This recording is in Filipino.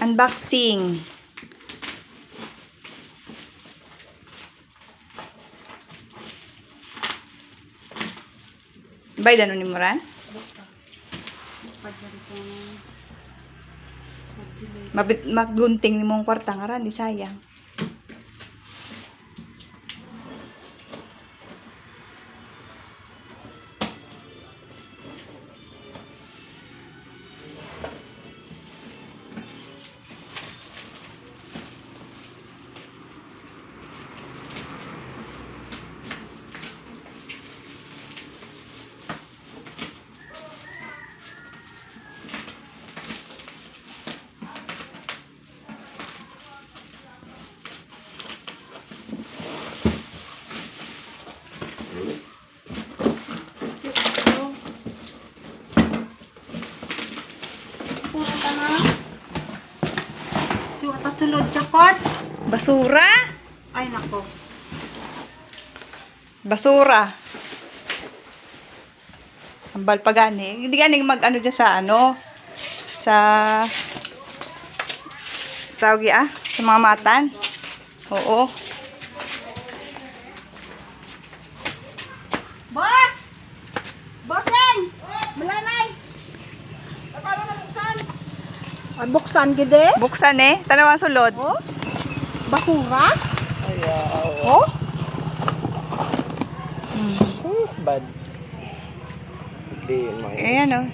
Unboxing. Bay, dano ni Moran? Mabit, maggunting ni mong kwarta nga ran, di sayang. Suot at sulod chakot. Basura? Ay, nako. Basura. Ambal pa gani. Hindi gani mag ano dyan sa ano. Sa tawag ah, sa mga matan. Oo. Ay, buksan gide? Buksan eh. Tanawan sulod. Oh? Basura? Ayaw. Oh? Hmm. Who's bad? Hindi, mga Ayan oh.